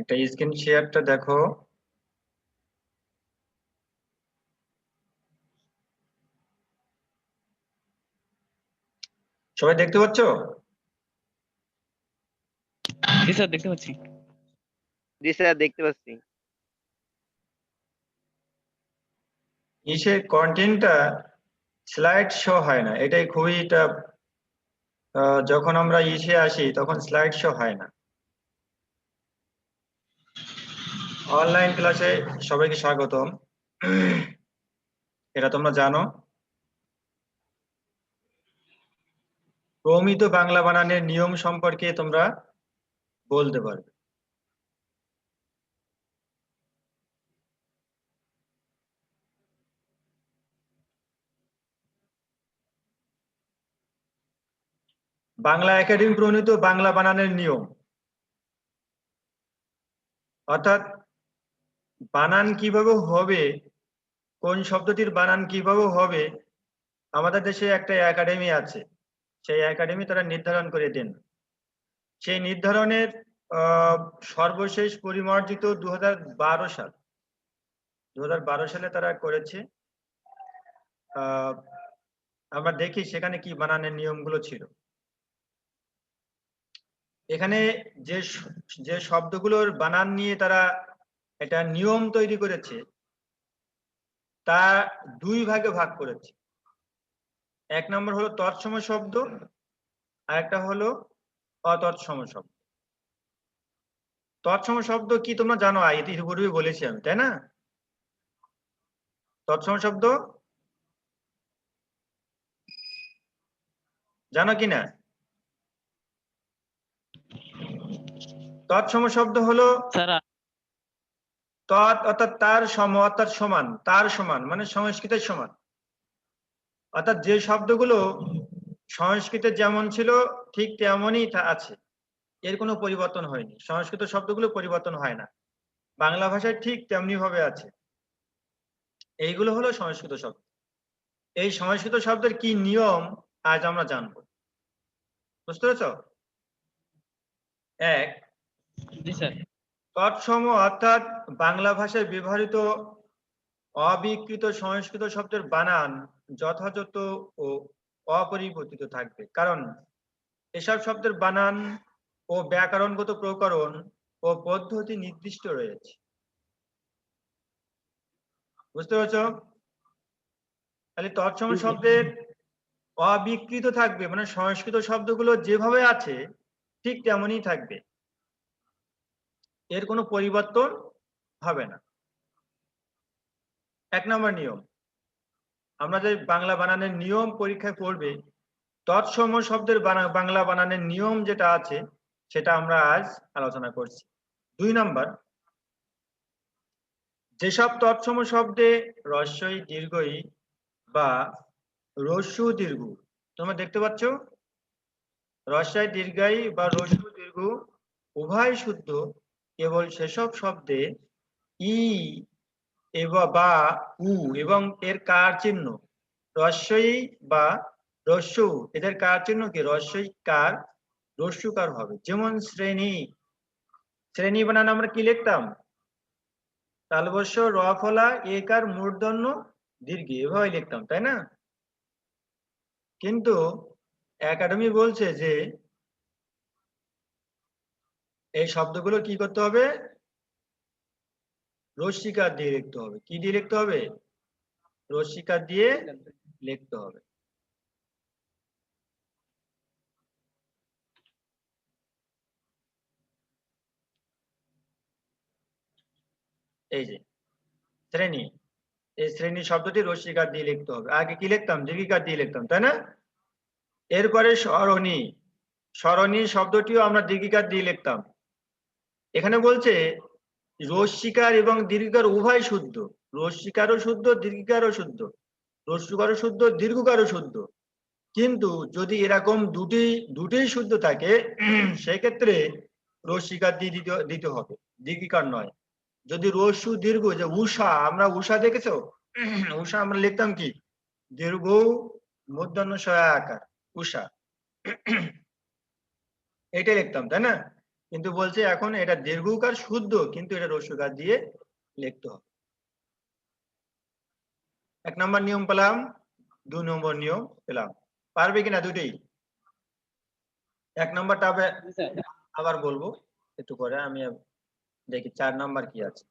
একটা স্ক্রিন শেয়ারটা দেখো। সবাই দেখতে পাচ্ছ? জি স্যার দেখতে পাচ্ছি। জি স্যার দেখতে পাচ্ছি। ইসের কন্টেন্টটা স্লাইড শো হয় না। এটাই খুবই যখন আমরা ইসে আসি তখন স্লাইড শো হয় না। অনলাইন ক্লাসে সবাইকে স্বাগতম। এটা তোমরা জানো। প্রমিত বাংলা বানানের নিয়ম সম্পর্কে তোমরা বলতে পারবে। বাংলা একাডেমি প্রণীত বাংলা বানানের নিয়ম। অর্থাৎ বানান কীভাবে হবে? কোন শব্দটির বানান কীভাবে হবে? আমাদের দেশে একটা একাডেমি আছে। সেই একাডেমি তারা নির্ধারণ করে দেন। সেই নির্ধারণের সর্বশেষ পরিমার্জিত দু হাজার বারো সাল। দু হাজার বারো সালে তারা করেছে। আমরা দেখি সেখানে কি বানানের নিয়মগুলো ছিল। এখানে যে যে শব্দগুলোর বানান নিয়ে তারা একটা নিয়ম তৈরি করেছে, তা দুই ভাগে ভাগ করেছে। এক নম্বর হলো তৎসম শব্দ আর একটা হলো অতৎসম শব্দ। তৎসম শব্দ কি তোমরা জানো? ইতিপূর্বে বলেছি আমি, তাই না? তৎসম শব্দ? জানো কি না? তৎসম শব্দ হলো তৎ অর্থাৎ তার সম, অর্থাৎ সমান, তার সমান মানে সংস্কৃতের সমান। অর্থাৎ যে শব্দগুলো সংস্কৃতে যেমন ছিল, ঠিক তেমনই তা আছে। এর কোনো পরিবর্তন হয়নি। সংস্কৃত শব্দগুলো পরিবর্তন হয় না। বাংলা ভাষায় ঠিক তেমনি ভাবে আছে। এইগুলো হলো সংস্কৃত শব্দ। এই সংস্কৃত শব্দের কি নিয়ম, আজ আমরা জানব। বুঝতে পেরেছ? এক তৎসম অর্থাৎ বাংলা ভাষায় ব্যবহৃত অবিকৃত সংস্কৃত শব্দের বানান যথাযথ ও অপরিবর্তিত থাকবে। কারণ এসব শব্দের বানান ও ব্যাকরণগত প্রকরণ ও পদ্ধতি নির্দিষ্ট রয়েছে। বুঝতে পারছ? তাহলে তৎসম শব্দের অবিকৃত থাকবে মানে সংস্কৃত শব্দগুলো যেভাবে আছে, ঠিক তেমনই থাকবে। এর কোনো পরিবর্তন হবে না। এক নম্বর নিয়ম, আমরা যে বাংলা বানানের নিয়ম পরীক্ষায় পড়বে, তৎসম শব্দের বাংলা বানানের নিয়ম যেটা আছে, সেটা আমরা আজ আলোচনা করছি। দুই নম্বর, যেসব তৎসম শব্দে রস্যই দীর্ঘই বা রস্যু দীর্ঘ, তোমরা দেখতে পাচ্ছ? রস্যাই দীর্ঘাই বা রস্যু দীর্ঘ, উভয় শুদ্ধ কেবল সেসব শব্দে ই বা উ এবং এর কার চিহ্ন। রস্যই বা রস্যু, এদের কার চিহ্ন কি? রস্যই কার, রস্যুকার হবে। যেমন শ্রেণি শ্রেণি বানান আমরা কি লিখতাম? তালবস্য, র ফলা একার মূর্ধন্য, দীর্ঘ, এভাবে লিখতাম, তাই না? কিন্তু একাডেমি বলছে যে এই শব্দগুলো কি করতে হবে? রস্মিকার দিয়ে লিখতে হবে। কি দিয়ে লিখতে হবে? রস্মিকার দিয়ে লিখতে হবে। এই যে, শ্রেণি। এই শ্রেণি শব্দটি রস্মিকার দিয়ে লিখতে হবে। আগে কি লিখতাম? দীর্ঘিকার দিয়ে লিখতাম, তাই না? এরপরে সরণী সরণী শব্দটিও আমরা দীর্ঘিকার দিয়ে লিখতাম। এখানে বলছে রস্মিকার এবং দীর্ঘকার উভয় শুদ্ধ। রস্মিকারও শুদ্ধ, দীর্ঘিকারও শুদ্ধ। রস্যুকারও শুদ্ধ, দীর্ঘকারও শুদ্ধ। কিন্তু যদি এরকম দুটি, দুটোই শুদ্ধ থাকে, সেক্ষেত্রে রস্মিকার দিয়ে দিতে দিতে হবে। দীর্ঘিকার নয়। যদি রস্যু দীর্ঘ, যে উষা আমরা উষা দেখেছ? উষা আমরা লিখতাম কি? দীর্ঘ মধ্যাহ্ন সহায় আকার উষা এটাই লিখতাম, তাই না? কিন্তু বলছে এখন এটা দীর্ঘকার শুদ্ধ কিন্তু এটা রস্যকার দিয়ে লিখতে হবে। এক নম্বর নিয়ম পেলাম দুই নম্বর নিয়ম পেলাম। পারবে কিনা দুটোই এক নম্বরটা আবার বলব একটু পরে আমি দেখি চার নাম্বার কি আছে।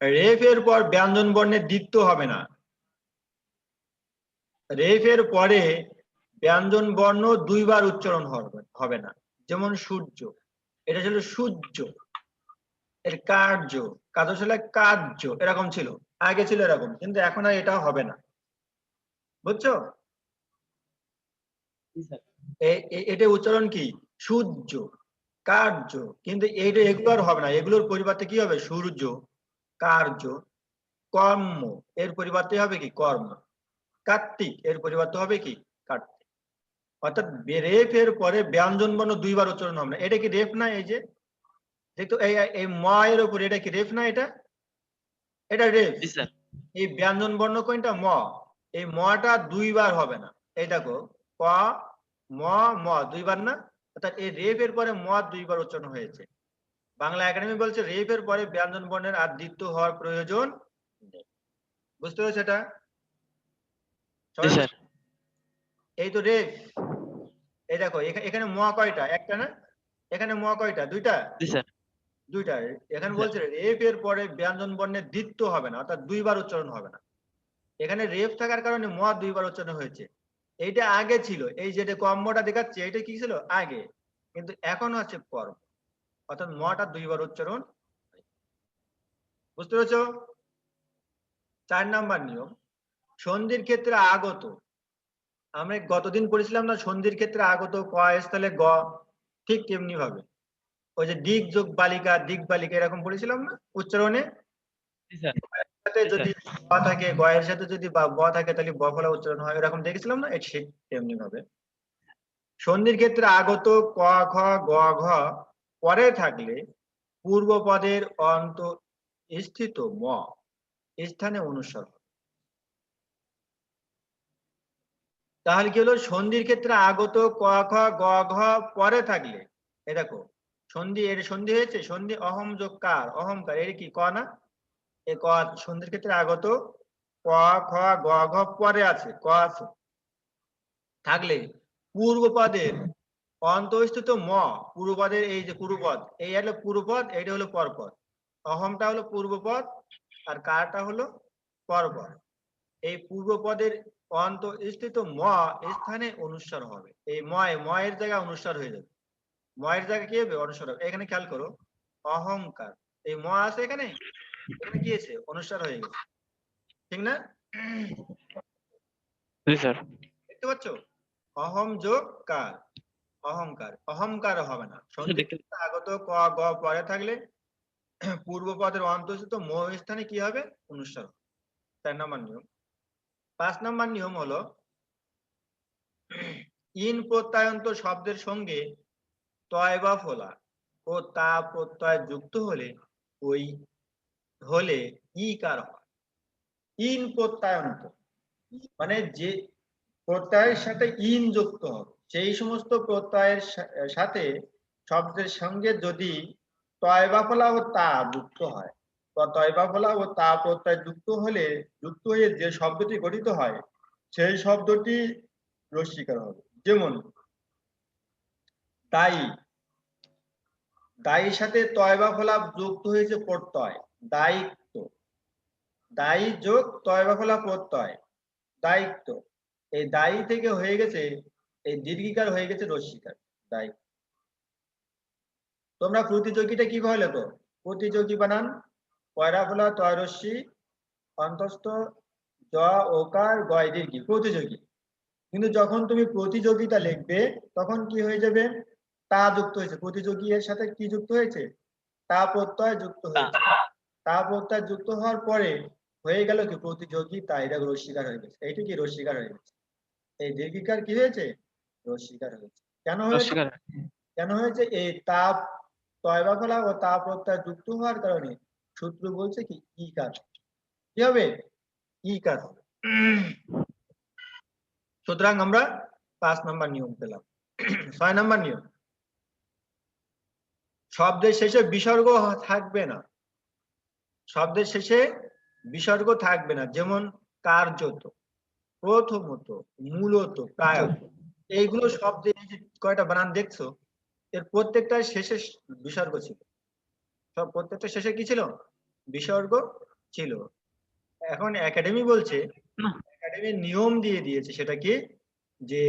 রেফ এর পর ব্যঞ্জন বর্ণের দ্বিত্ব হবে না। রেফ এর পরে ব্যঞ্জন বর্ণ দুইবার উচ্চারণ হবে না। যেমন সূর্য এটা ছিল সূর্য এর কার্য কাজ ছিল কার্য এরকম ছিল আগে ছিল এরকম কিন্তু এখন আর এটা হবে না বুঝছ? এটা উচ্চারণ কি? সূর্য কার্য কিন্তু এইটা এগুলো আর হবে না এগুলোর পরিবর্তে কি হবে? সূর্য কার্য কর্ম এর পরিবর্তে হবে কি? কর্ম কার্তিক এর পরিবর্তে হবে কি? কার্তিক। অর্থাৎ রেফ এর পরে ব্যঞ্জন বর্ণ দুইবার উচ্চারণ হবে না। এটা কি রেফ না এই যে? দেখতো এই ম এর উপরে এটা কি রেফ না এটা? এটা রেফ এই ব্যঞ্জন বর্ণ কোনটা? ম। এই মটা দুইবার হবে না। এই দেখো ক ম ম দুইবার না? অর্থাৎ এই রেফ এর পরে ম দুইবার উচ্চারণ হয়েছে। বাংলা একাডেমি বলছে রেফ এর পরে ব্যঞ্জন বর্ণের আর দ্বিতীয় হওয়ার প্রয়োজন বুঝতে পেরেছ এটা? এই তো রেফ এই দেখো এখানে ম কয়টা? একটা না? এখানে ম কয়টা? দুইটা? দুইটা। এখানে। বলছে এর পরে ব্যঞ্জন বর্ণের দ্বিতীয় হবে না অর্থাৎ দুইবার উচ্চারণ হবে না। এখানে রেফ থাকার কারণে ম দুইবার উচ্চারণ হয়েছে। এইটা আগে ছিল এই যেটা কর্মটা দেখাচ্ছে এটা কি ছিল? আগে। কিন্তু এখন হচ্ছে কর্ম। অর্থাৎ মটা দুইবার উচ্চারণ বুঝতে পেরেছ? চার নাম্বার নিয়ম। সন্ধির ক্ষেত্রে আগত আমরা গতদিন পড়েছিলাম না সন্ধির ক্ষেত্রে আগত ক স্থলে গ ঠিক তেমনি ভাবে। ওই যে দিক যোগ বালিকা দিক বালিকা এরকম পড়েছিলাম না উচ্চারণে? যদি ব থাকে গয়ের সাথে যদি বা থাকে তাহলে ব ফলা উচ্চারণ হয় এরকম দেখেছিলাম না? ঠিক তেমনি ভাবে। সন্ধির ক্ষেত্রে আগত ক খ গ ঘ পরে থাকলে পূর্ব পদের অন্ত স্থিত ম স্থানে অনুসর হবে। তাহলে কি হলো? সন্ধির ক্ষেত্রে আগত ক, খ, গ, ঘ পরে থাকলে এ দেখো, সন্ধি, এর সন্ধি হয়েছে? সন্ধি অহম যোগ কার? অহংকার, এর কি? ক না? এ ক, সন্ধির ক্ষেত্রে আগত ক খ, গ, ঘ পরে আছে, ক আছে। থাকলে পূর্ব পদের অন্তঃস্থিত ম, পূর্বপদের এই যে পূর্বপদ, এই হলো পূর্বপদ, এইটা হলো পরপদ। অহমটা হলো পূর্বপদ, আর কারটা হলো পরপদ। এই পূর্বপদের অন্তঃস্থিত ম স্থানে অনুস্বার হবে। এই ময় ময়ের জায়গায় অনুস্বার হয়ে যাবে। ময়ের জায়গায় কি হবে? অনুস্বার হবে। এখানে খেয়াল করো অহংকার। এই ম আছে এখানে? এখানে কি আছে? অনুস্বার হয়ে গেছে। ঠিক না? স্যার। দেখতে পাচ্ছ? অহম যোগ কার? অহংকার। অহংকার হবে না। আগত ক গ পরে থাকলে পূর্ব পদের অন্তর্স্থিত ম স্থানে কি হবে? অনুস্বার হবে। চার নম্বর নিয়ম। পাঁচ নম্বর নিয়ম হলো, ইন প্রত্যয়ন্ত শব্দের সঙ্গে তয় বা ফোলা ও তা প্রত্যয় যুক্ত হলে ওই হলে ই কার হয়। ইন প্রত্যয়ন্ত মানে যে প্রত্যয়ের সাথে ইন যুক্ত হবে সেই সমস্ত প্রত্যয়ের সাথে শব্দের সঙ্গে যদি তয় বা ফলা ও তা যুক্ত হয় বা তয় বা ফলা ও তা প্রত্যয় যুক্ত হলে, যুক্ত হয়ে যে শব্দটি গঠিত হয়, সেই শব্দটি রস্বীকার হবে। যেমন তাই দায়ীর সাথে তয় বা ফলা যুক্ত হয়েছে প্রত্যয়, দায়িত্ব। দায়ী যোগ তয় বা ফলা প্রত্যয়, দায়িত্ব। এই দায়ী থেকে হয়ে গেছে, এই দীর্ঘিকার হয়ে গেছে রস্বীকার দায়িত্ব। তোমরা প্রতিযোগিতা কীভাবে লেখো? প্রতিযোগী বানান পয়রা ফলা তয় রশ্মি অন্তস্থ জ ওকার গয় দীর্ঘি প্রতিযোগী। কিন্তু যখন তুমি প্রতিযোগিতা লিখবে তখন কি হয়ে যাবে? তা যুক্ত হয়েছে। প্রতিযোগী এর সাথে কি যুক্ত হয়েছে? তা প্রত্যয় যুক্ত হয়েছে। তা প্রত্যয় যুক্ত হওয়ার পরে হয়ে গেল কি? প্রতিযোগিতা এটা রস্বীকার হয়ে গেছে। এইটা কি রস্বীকার হয়ে গেছে? এই দীর্ঘিকার কি হয়েছে? রস্বীকার হয়েছে কেন হয়েছে? কেন হয়েছে? এই তাপ তয়বা ফলা ও তাপ প্রত্যয় যুক্ত হওয়ার কারণে সূত্র বলছে কি? ই কার কি হবে? ই কার হবে। সুতরাং আমরা পাঁচ নাম্বার নিয়ম পেলাম। ছয় নাম্বার নিয়ম। শব্দের শেষে বিসর্গ থাকবে না। শব্দের শেষে বিসর্গ থাকবে না। যেমন কার্যত, প্রথমত, মূলত, প্রায়ত। এইগুলো শব্দে এই কয়টা বানান দেখছ, এর প্রত্যেকটার শেষে বিসর্গ ছিল। সব প্রত্যেকটা শেষে কি ছিল? বিসর্গ ছিল। এখন একাডেমি বলছে। একাডেমি নিয়ম দিয়ে দিয়েছে সেটা কি? যে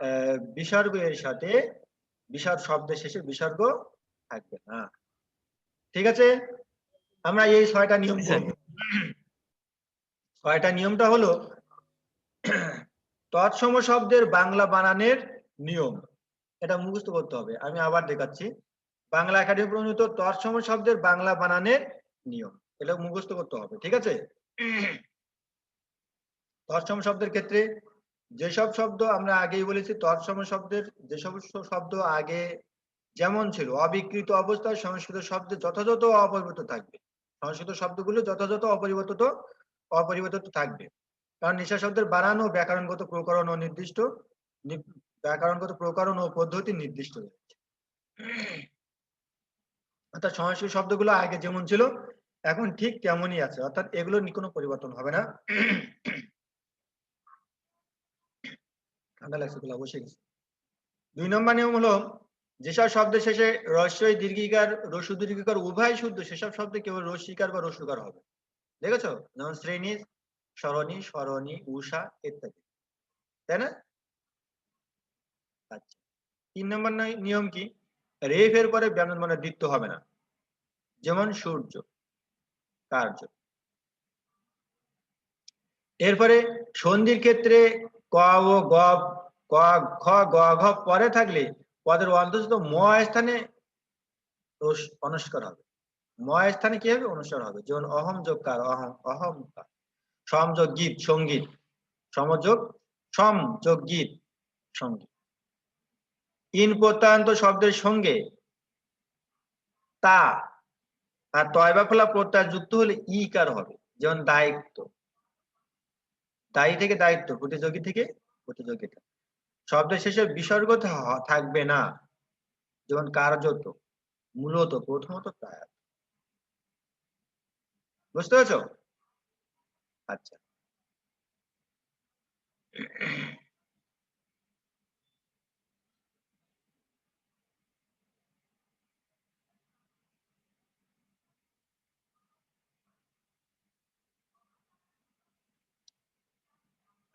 আহ, বিসর্গ এর সাথে বিসর্গ শব্দের শেষে বিসর্গ থাকবে না। ঠিক আছে? আমরা এই ছয়টা নিয়ম জি, ছয়টা নিয়মটা হলো তৎসম শব্দের বাংলা বানানের নিয়ম। এটা মুখস্থ করতে হবে। আমি আবার দেখাচ্ছি। বাংলা একাডেমি প্রণীত তৎসম শব্দের বাংলা বানানের নিয়ম। এটা মুখস্থ করতে হবে, ঠিক আছে? তৎসম শব্দের ক্ষেত্রে যেসব শব্দ আমরা আগেই বলেছি, তৎসম শব্দের যেসব শব্দ আগে যেমন ছিল, অবিকৃত অবস্থায় সংস্কৃত শব্দে যথাযথ অপরিবর্তিত থাকবে। সংস্কৃত শব্দগুলো যথাযথ অপরিবর্তিত অপরিবর্তিত থাকবে। কারণ নিশা শব্দের বানান ও ব্যাকরণগত প্রকরণ ও নির্দিষ্ট, ব্যাকরণগত প্রকরণ ও পদ্ধতি নির্দিষ্ট রয়েছে। অর্থাৎ সংস্কৃত শব্দগুলো আগে যেমন ছিল, এখন ঠিক তেমনই আছে। অর্থাৎ এগুলো নি- কোনো পরিবর্তন হবে না। ঠান্ডা লাগছে গেছে। দুই নম্বর নিয়ম হলো, যেসব শব্দের শেষে রস্যই দীর্ঘিকার রসু দীর্ঘিকার, উভয় শুদ্ধ, সেসব শব্দে কেবল রস্যিকার বা রস্যকার হবে। দেখেছ? যেমন শ্রেণি সরণী স্মরণী উষা ইত্যাদি। তাই না? আচ্ছা। তিন নম্বর নিয়ম কি? রেফ এর পরে ব্যঞ্জন মানে দ্বিত্ব হবে না। যেমন সূর্য, কার্য। এরপরে সন্ধির ক্ষেত্রে ক ও গ, ক খ গ, ঘ পরে থাকলে পদের অন্তর্গত ম স্থানে অনুস্কার হবে। ম স্থানে কি হবে? অনুস্কার হবে। যেমন অহম যোগ কার, অহম অহংকার সমযোগ গীত, সংগীত। সমযোগ সম যোগ গীত, সংগীত। ইন প্রত্যয়ান্ত শব্দের সঙ্গে তা আর তয়বা ফলা প্রত্যয় যুক্ত হলে ই কার হবে, যেমন দায়িত্ব। দায়ী থেকে দায়িত্ব, প্রতিযোগী থেকে প্রতিযোগিতা। শব্দের শেষে বিসর্গ থাকবে না, যেমন কার্যত, মূলত, প্রথমত প্রায় বুঝতে পেরেছ? আচ্ছা।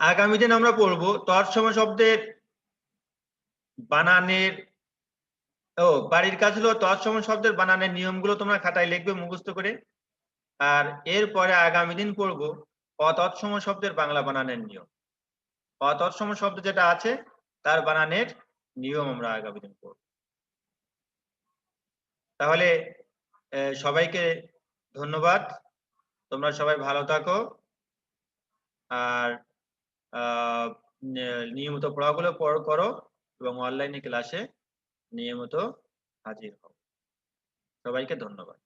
আগামী দিন আমরা পড়ব তৎসম শব্দের বানানের, ও, বাড়ির কাজ হলো তৎসম শব্দের বানানের নিয়মগুলো তোমরা খাতায় লিখবে মুখস্থ করে। আর এরপরে আগামী দিন পড়ব অতৎসম শব্দের বাংলা বানানের নিয়ম। অতৎসম শব্দ যেটা আছে, তার বানানের নিয়ম আমরা আগামী দিন পড়ব। তাহলে সবাইকে ধন্যবাদ। তোমরা সবাই ভালো থাকো। আর নিয়মিত পড়াগুলো পড়- করো এবং অনলাইনে ক্লাসে নিয়মিত হাজির হও। সবাইকে ধন্যবাদ।